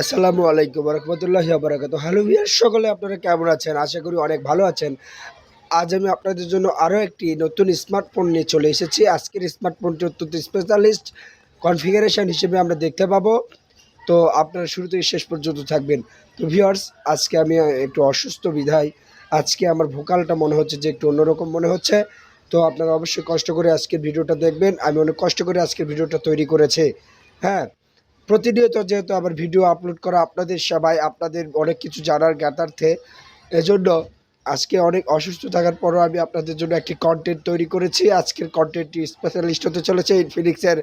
আসসালামু আলাইকুম রহমতুল্লাহ বারাকাত হ্যালো ভিয়ার সকলে আপনারা কেমন আছেন? আশা করি অনেক ভালো আছেন। আজ আমি আপনাদের জন্য আরও একটি নতুন স্মার্টফোন নিয়ে চলে এসেছি। আজকের স্মার্টফোনটি অত্যন্ত স্পেশালিস্ট কনফিগারেশন হিসেবে আমরা দেখতে পাবো। তো আপনারা শুরু থেকে শেষ পর্যন্ত থাকবেন। তো ভিউয়ার্স, আজকে আমি একটু অসুস্থ বিধায় আজকে আমার ভোকালটা মনে হচ্ছে যে একটু অন্যরকম মনে হচ্ছে। তো আপনারা অবশ্যই কষ্ট করে আজকের ভিডিওটা দেখবেন। আমি অনেক কষ্ট করে আজকের ভিডিওটা তৈরি করেছি। হ্যাঁ প্রতিনিয়ত যেহেতু আবার ভিডিও আপলোড করা আপনাদের সবাই আপনাদের অনেক কিছু জানার জ্ঞাতার্থে এজন্য আজকে অনেক অসুস্থ থাকার পরও আমি আপনাদের জন্য একটি কন্টেন্ট তৈরি করেছি। আজকের কন্টেন্টটি স্পেশালিস্ট হতে চলেছে ইনফিনিক্সের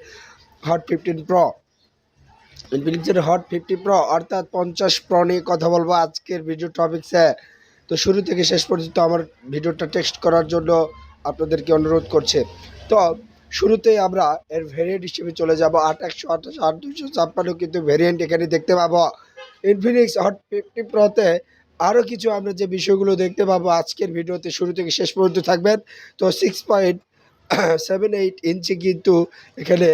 হট ফিফটিন প্রো ইনফিনিক্সের হট ফিফটি প্রো অর্থাৎ পঞ্চাশ প্রো নিয়ে কথা বলব আজকের ভিডিও টপিক্সে তো শুরু থেকে শেষ পর্যন্ত আমার ভিডিওটা টেক্সট করার জন্য আপনাদেরকে অনুরোধ করছে। তো শুরুতেই আমরা এর ভেরিয়েন্ট হিসেবে চলে যাব। আট একশো আঠাশ, আট দুশো ছাপ্পান্ন কিন্তু ভেরিয়েন্ট এখানে দেখতে পাবো। ইনফিনিক্স হট ফিফটি প্রোতে আরও কিছু আমরা যে বিষয়গুলো দেখতে পাবো আজকের ভিডিওতে শুরু থেকে শেষ পর্যন্ত থাকবেন। তো six point seven eight inch কিন্তু এখানে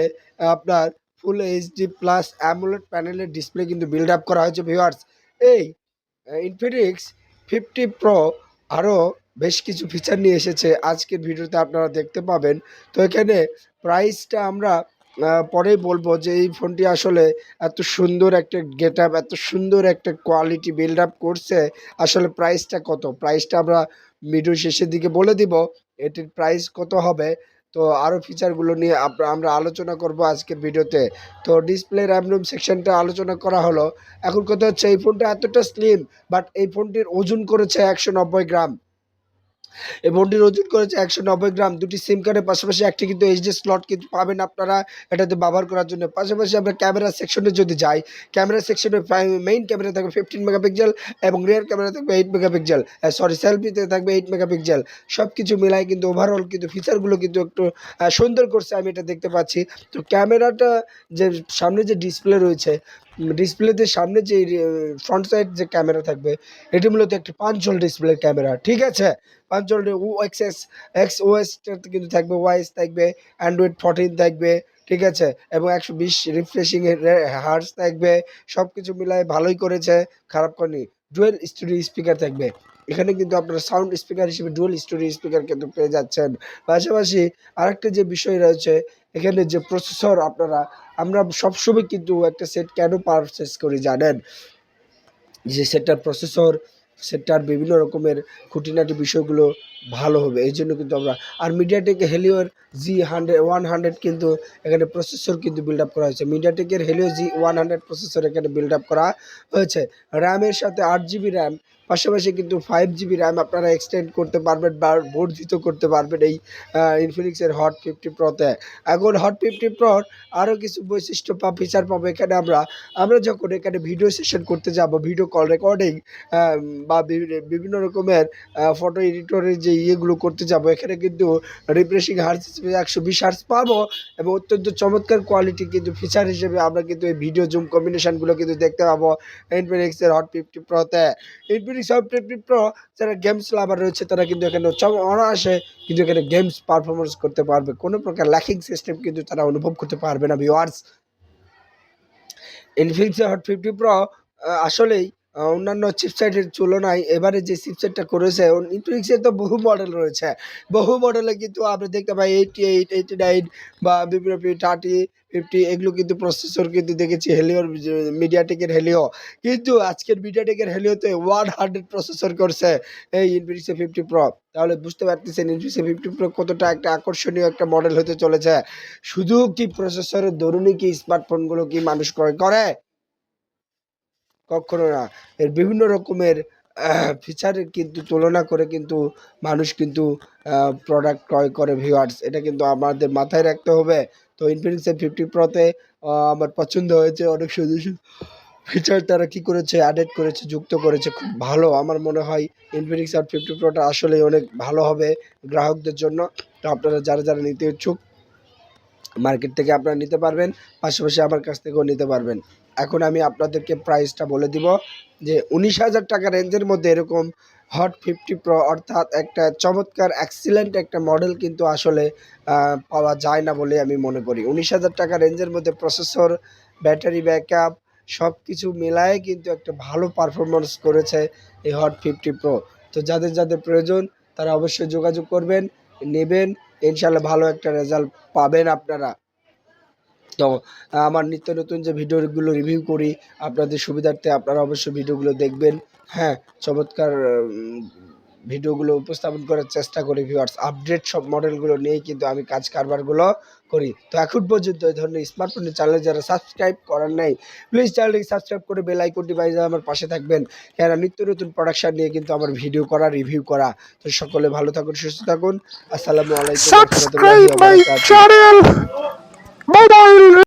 আপনার ফুল এইচডি প্লাস অ্যামুলেট প্যানেলের ডিসপ্লে কিন্তু বিল্ড আপ করা হয়েছে ভিউয়ার্স এই ইনফিনিক্স ফিফটি প্রো আরও বেশ কিছু ফিচার নিয়ে এসেছে। আজকের ভিডিওতে আপনারা দেখতে পাবেন। তো এখানে প্রাইসটা আমরা পরেই বলব যে এই ফোনটি আসলে এত সুন্দর একটা গেট আপ এত সুন্দর একটা কোয়ালিটি বিল্ড আপ করছে। আসলে প্রাইসটা কত? প্রাইসটা আমরা ভিডিও শেষের দিকে বলে দিব। এটির প্রাইস কত হবে? তো আরও ফিচারগুলো নিয়ে আমরা আলোচনা করব আজকের ভিডিওতে তো। ডিসপ্লে র্যাম রুম সেকশনটা আলোচনা করা হলো। এখন কথা হচ্ছে এই ফোনটা এতটা স্লিম বাট এই ফোনটির ওজন করেছে একশো নব্বই গ্রাম। এই ফোনটির ওজন করেছে একশো নব্বই গ্রাম। দুটি সিম কার্ডের পাশাপাশি একটি কিন্তু এইচডি স্লট কিন্তু পাবেন আপনারা। এটাতে ব্যবহার করার জন্য। পাশাপাশি আমরা ক্যামেরা সেকশনে যদি যাই, ক্যামেরা সেকশনে মেইন ক্যামেরা থাকবে ফিফটিন মেগাপিক্সেল এবং রিয়ার ক্যামেরা থাকবে এইট মেগাপিক্সেল সরি সেলফিতে থাকবে এইট মেগাপিক্সেল সব কিছু মিলাই কিন্তু ওভারঅল কিন্তু ফিচারগুলো কিন্তু একটু সুন্দর করছে, আমি এটা দেখতে পাচ্ছি। তো ক্যামেরাটা যে সামনে যে ডিসপ্লে রয়েছে ডিসপ্লেতে সামনে যে ফ্রন্ট সাইড যে ক্যামেরা থাকবে, এটি মূলত একটি পাঁচজল ডিসপ্লের ক্যামেরা ঠিক আছে? পাঁচজল O X S, X OS কিন্তু থাকবে ওয়াইস থাকবে, অ্যান্ড্রয়েড ফোরটিন থাকবে, ঠিক আছে? এবং একশো বিশ রিফ্রেশিং হার্স থাকবে সব কিছু মিলায় ভালোই করেছে, খারাপ করেনি। ডুয়েল স্টুডিও স্পিকার থাকবে। এখানে কিন্তু আপনারা সাউন্ড স্পিকার হিসেবে ডুয়েল স্টুডিও স্পিকার কিন্তু পেয়ে যাচ্ছেন। পাশাপাশি আরেকটা যে বিষয় রয়েছে, এখানে যে প্রসেসর আপনারা আমরা সবসময় কিন্তু একটা সেট কেন পারচেস করি জানেন? যে সেটার প্রসেসর সেটার বিভিন্ন রকমের খুঁটিনাটি বিষয়গুলো ভালো হবে, এই জন্য কিন্তু আমরা, আর মিডিয়াটেকের হেলিওর জি হান্ড্রেড ওয়ান হান্ড্রেড কিন্তু এখানে প্রসেসর কিন্তু বিল্ড আপ করা হয়েছে। মিডিয়াটেকের Helio G one hundred processor এখানে বিল্ড আপ করা হয়েছে। র্যামের সাথে আট জিবি র্যাম পাশাপাশি কিন্তু ফাইভ জিবি র্যাম আপনারা এক্সটেন্ড করতে পারবেন বা বর্ধিত করতে পারবেন এই ইনফিনিক্সের হট ফিফটি প্রোতে এখন হট ফিফটি প্রোর আরও কিছু বৈশিষ্ট্য বা ফিচার পাবো এখানে আমরা। আমরা যখন এখানে ভিডিও সেশন করতে যাব ভিডিও কল রেকর্ডিং বা বিভি- বিভিন্ন রকমের ফটো এডিটরের যে ইয়েগুলো করতে যাব। এখানে কিন্তু রিফ্রেশিং হার্স হিসেবে একশো বিশ হার্স পাবো এবং অত্যন্ত চমৎকার কোয়ালিটি কিন্তু ফিচার হিসেবে আমরা কিন্তু এই ভিডিও জুম কম্বিনেশনগুলো কিন্তু দেখতে পাবো। ইনফিনিক্সের হট ফিফটি প্রোতে ইনফিনিক্স হট ফিফটি প্রো যারা গেমস লাভার রয়েছে, তারা কিন্তু এখানে অনায়াসে কিন্তু এখানে গেমস পারফরমেন্স করতে পারবে। কোনো প্রকার ল্যাকিং সিস্টেম কিন্তু তারা অনুভব করতে পারবে না viewers Infinix hot fifty pro আসলেই অন্যান্য চিপসেটের তুলনায় এবারে যে চিপসেটটা করেছে ইনফিনিক্সের তো বহু মডেল রয়েছে। বহু মডেলে কিন্তু আমরা দেখতে পাই এইটি এইট এইটি নাইন বা বিভিন্ন থার্টি ফিফটি এগুলো কিন্তু প্রসেসর কিন্তু দেখেছি হেলিওর মিডিয়াটেকের হেলিও কিন্তু আজকের মিডিয়াটেকের হেলিওতে ওয়ান হান্ড্রেড প্রসেসর করছে এই ইনফিনিক্সে ফিফটি প্রো তাহলে বুঝতে পারতেছেন ইনফিনিক্সে ফিফটি প্রো কতটা একটা আকর্ষণীয় একটা মডেল হতে চলেছে। শুধু কি প্রসেসরের দরুনই কি স্মার্টফোনগুলো কি মানুষ ক্রয় করে? কখনো না। এর বিভিন্ন রকমের ফিচারের কিন্তু তুলনা করে কিন্তু মানুষ কিন্তু প্রোডাক্ট ক্রয় করে ভিউয়ার্স এটা কিন্তু আমাদের মাথায় রাখতে হবে। তো ইনফিনিক্সের ফিফটি প্রোতে আমার পছন্দ হয়েছে। অনেক সুন্দর ফিচার তারা কি করেছে অ্যাডেড করেছে, যুক্ত করেছে, খুব ভালো। আমার মনে হয় ইনফিনিক্স আর ফিফটি প্রোটা আসলে অনেক ভালো হবে গ্রাহকদের জন্য। তো আপনারা যারা যারা নিতে ইচ্ছুক মার্কেট থেকে আপনারা নিতে পারবেন। পাশাপাশি আমার কাছ থেকেও নিতে পারবেন। এখন আমি আপনাদেরকে প্রাইসটা বলে দিব যে উনিশ হাজার টাকা রেঞ্জের মধ্যে এরকম হট ফিফটি প্রো অর্থাৎ একটা চমৎকার অ্যাক্সিলেন্ট একটা মডেল কিন্তু আসলে পাওয়া যায় না বলে আমি মনে করি। উনিশ হাজার টাকা রেঞ্জের মধ্যে প্রসেসর ব্যাটারি ব্যাকআপ সব কিছু মেলায় কিন্তু একটা ভালো পারফরমেন্স করেছে এই হট ফিফটি প্রো তো যাদের যাদের প্রয়োজন তারা অবশ্যই যোগাযোগ করবেন, নেবেন ইনশাল্লাহ ভালো একটা রেজাল্ট পাবেন আপনারা। তো আমার নিত্য নতুন যে ভিডিওগুলো রিভিউ করি আপনাদের সুবিধার্থে আপনারা অবশ্যই ভিডিওগুলো দেখবেন। হ্যাঁ চমৎকার ভিডিওগুলো উপস্থাপন করার চেষ্টা করি ভিউয়ার্স আপডেট সব মডেলগুলো নিয়ে কিন্তু আমি কাজ কারবারগুলো করি। তো এখন পর্যন্ত এই ধরনের স্মার্টফোনের চ্যানেল যারা সাবস্ক্রাইব করার নাই প্লিজ চ্যানেলটি সাবস্ক্রাইব করে বেল আইকনটি বাজিয়ে আমার পাশে থাকবেন। কেননা নিত্য নতুন প্রোডাকশন নিয়ে কিন্তু আমার ভিডিও করা রিভিউ করা। তো সকলে ভালো থাকুন সুস্থ থাকুন। আসসালামু আলাইকুম। ওয়া রাহমাতুল্লাহি